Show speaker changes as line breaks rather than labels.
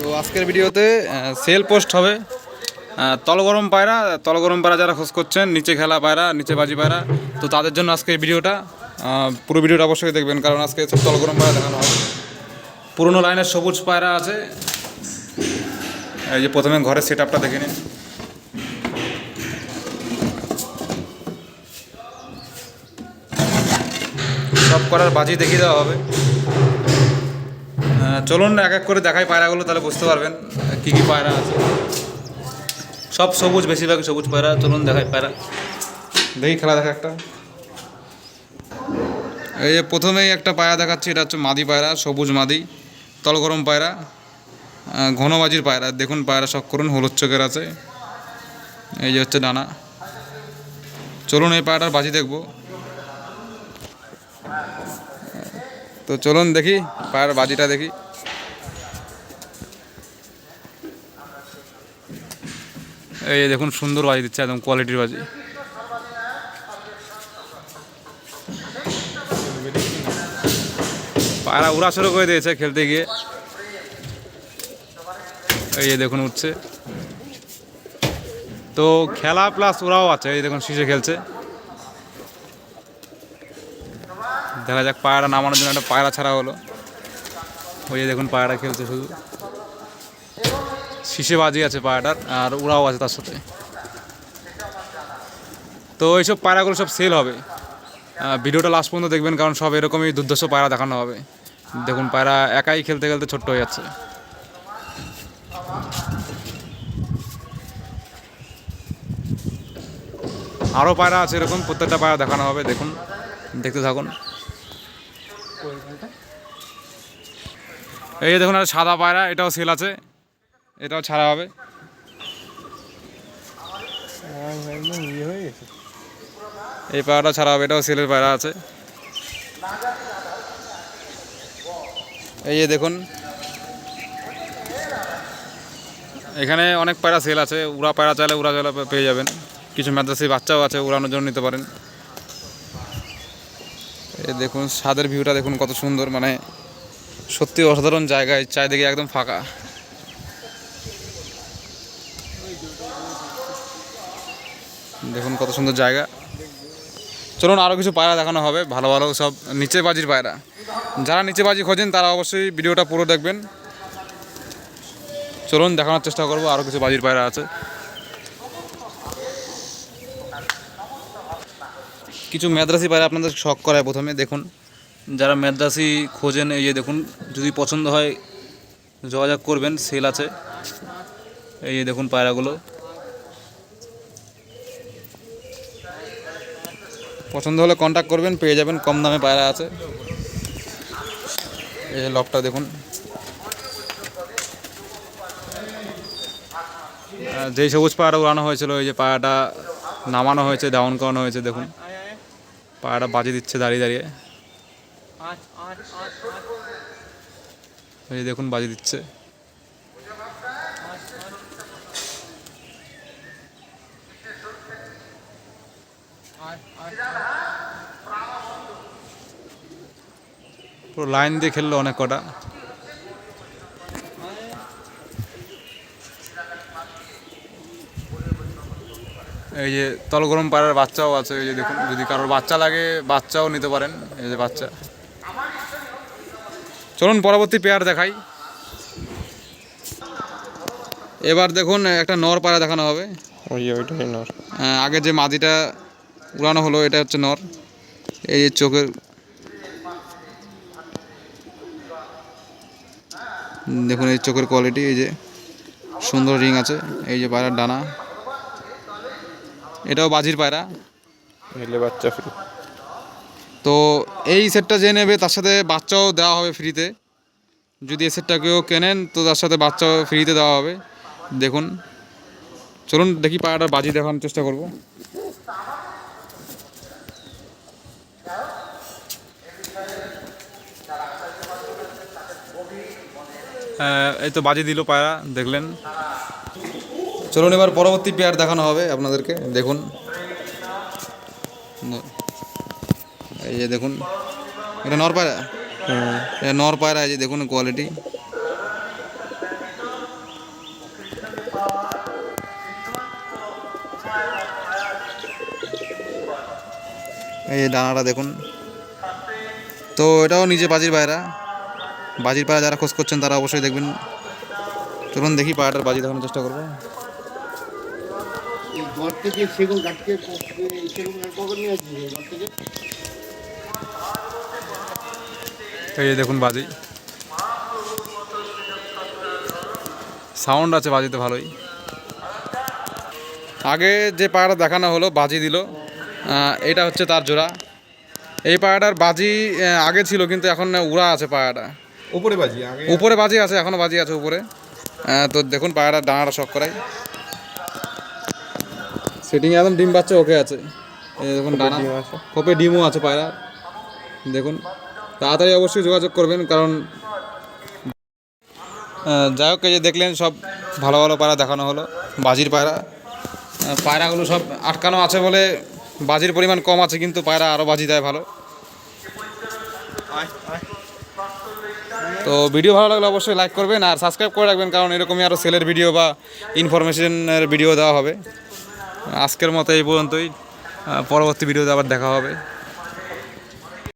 তো আজকের ভিডিওতে সেল পোস্ট হবে। তলগরম পায়রা তলগরম পায়রা যারা খোঁজ করছেন, নিচে খেলা পায়রা, নিচে বাজি পায়রা, তো তাদের জন্য আজকে এই ভিডিওটা পুরো ভিডিওটা অবশ্যই দেখবেন, কারণ আজকে সব তলগরম পায়রা দেখানো হবে। পুরোনো লাইনের সবুজ পায়রা আছে। এই যে প্রথমে ঘরের সেট আপটা দেখে নিন। সব করার বাজি দেখিয়ে দেওয়া হবে। চলুন এক এক করে দেখাই পায়রাগুলো, তাহলে বুঝতে পারবেন, কী কী পায়রা আছে। সব সবুজ বেশিরভাগ সবুজ পায়রা, চলুন দেখাই পায়রা। দেখি খেলা দেখা একটা। এই যে প্রথমেই একটা পায়রা দেখাচ্ছি, এটা হচ্ছে মাদি পায়রা, সবুজ মাদি, তলগরম পায়রা ঘনবাজির পায়রা। দেখুন পায়রা শখ করুন, হলুদ চোখের আছে। এই যে হচ্ছে ডানা। চলুন এই পায়রাটার বাজি দেখব। তো চলুন দেখি, পায়ের বাজিটা দেখি। এই দেখুন, সুন্দর বাজি দিচ্ছে, একদম কোয়ালিটির বাজি। পায়রা উড়া শুরু করে দিয়েছে খেলতে গিয়ে। এই দেখুন, উঠছে। তো খেলা প্লাস ওরাও আছে, এই দেখুন শীষে খেলছে। দেখা যাক পায়রা নামানোর জন্য একটা পায়রা ছাড়া হলো। ওই যে দেখুন পায়রা খেলছে শুধু। শীষে বাজি আছে পায়রাটার, আর উড়াও আছে তার সাথে। তো এইসব পায়রাগুলো সব সেল হবে। ভিডিওটা লাস্ট পর্যন্ত দেখবেন, কারণ সব এরকমই দুর্ধর্ষ পায়রা দেখানো হবে। দেখুন, পায়রা একাই খেলতে খেলতে ছোট্ট হয়ে যাচ্ছে। আরও পায়রা আছে এরকম, প্রত্যেকটা পায়রা দেখানো হবে, দেখুন, দেখতে থাকুন। এই দেখুন আর সাদা পায়রা এটাও সেল আছে। এটাও ছাড়া হবে। এই পায়রাটা ছাড়া হবে এটাও সেলের পায়রা আছে। এই যে দেখুন এখানে অনেক পায়রা সেল আছে। উড়া পায়রা চাইলে উড়া চাইলে পেয়ে যাবেন। কিছু মাদ্রাসি বাচ্চাও আছে উড়ানোর জন্য নিতে পারেন। দেখুন, ছাদের ভিউটা দেখুন কত সুন্দর মানে সত্যি অসাধারণ জায়গায় চারিদিকে একদম ফাঁকা। দেখুন কত সুন্দর জায়গা। চলুন আরও কিছু পায়রা দেখানো হবে, ভালো ভালো সব নিচে বাজির পায়রা। যারা নিচে বাজি খোঁজেন, তারা অবশ্যই ভিডিওটা পুরো দেখবেন। চলুন দেখানোর চেষ্টা করব আরও কিছু বাজির পায়রা আছে। কিছু মেদ্রাসি পায়রা আপনাদের শখ করায় প্রথমে, দেখুন। যারা মেদ্রাসি খোঁজেন, এই যে দেখুন, যদি পছন্দ হয়, যোগাযোগ করবেন, সেল আছে। এই যে দেখুন পায়রাগুলো। পছন্দ হলে কন্ট্যাক্ট করবেন, পেয়ে যাবেন, কম দামে পায়রা আছে। এই যে লকটা দেখুন। যেই সবুজ পায়রা উড়ানো হয়েছিল ওই যে পায়রাটা নামানো হয়েছে ডাউন করানো হয়েছে, দেখুন। পায়রাটা বাজে দিচ্ছে দাঁড়িয়ে দাঁড়িয়ে। দেখুন বাজে দিচ্ছে। পুরো লাইন দিয়ে খেললো অনেক কটা। এই যে তলগরম পাড়ার বাচ্চাও আছে এই যে দেখুন যদি কারোর বাচ্চা লাগে বাচ্চাও নিতে পারেন এই যে বাচ্চা। চলুন পরবর্তী পেয়ার দেখাই। এবার দেখুন একটা নর পাড়া দেখানো হবে।
ওই ওইটাই নর।
আহ, আগে যে মাদিটা উড়ানো হলো এটা হচ্ছে নর। এই যে চোখের দেখুন এই চোখের কোয়ালিটি এই যে সুন্দর রিং আছে এই যে পায়রার ডানা। এটাও বাজির পায়রা।
নিলে বাচ্চা ফ্রি
তো এই সেটটা যে নেবে তার সাথে বাচ্চাও দেওয়া হবে ফ্রিতে যদি এই সেটটা কেউ কেনেন তো তার সাথে বাচ্চাও ফ্রিতে দেওয়া হবে। দেখুন। চলুন দেখি পায়রাটা বাজি দেখানোর চেষ্টা করব। এই তো বাজি দিল পায়রা দেখলেন। চলুন এবার পরবর্তী পেয়ার দেখানো হবে আপনাদেরকে। দেখুন। এই যে দেখুন এটা নর পায়রা?
হুম
এটা নর পায়রা এই যে দেখুন কোয়ালিটি এই যে ডানাটা দেখুন। তো এটাও নিজে বাজির পায়রা। বাজির পায়রা যারা খোঁজ করছেন তারা অবশ্যই দেখবেন। চলুন দেখি পায়রাটার বাজি দেখানোর চেষ্টা করব।
ঘর থেকে সেগুন সেগুন গাছ কখন নিয়ে আসবে? ঘর থেকে?
এই দেখুন বাজি। সাউন্ড আছে বাজিতে ভালোই। আগে যে পায়রা দেখানো হলো বাজি দিল এটা হচ্ছে তার জোড়া। এই পায়রাটার বাজি আগে ছিল কিন্তু এখন উড়া আছে পায়রাটা
উপরে বাজি
উপরে বাজি আছে এখনও বাজি আছে উপরে। তো দেখুন পায়রাটার ডানাটা শখ করাই। সেটিং একদম ডিম বাচ্চা ওকে আছে। দেখুন ডানা। কোপে ডিমও আছে পায়রা। দেখুন তাড়াতাড়ি অবশ্যই যোগাযোগ করবেন কারণ যাই হোক এই যে দেখলেন সব ভালো ভালো পায়রা দেখানো হলো বাজির পায়রা। পায়রাগুলো সব আটকানো আছে বলে বাজির পরিমাণ কম আছে কিন্তু পায়রা আরও বাজি দেয় ভালো। তো ভিডিও ভালো লাগলে অবশ্যই লাইক করবেন আর সাবস্ক্রাইব করে রাখবেন কারণ এরকমই আরও সেলের ভিডিও বা ইনফরমেশনের ভিডিও দেওয়া হবে। আজকের মতো এই পর্যন্তই। পরবর্তী ভিডিওতে আবার দেখা হবে।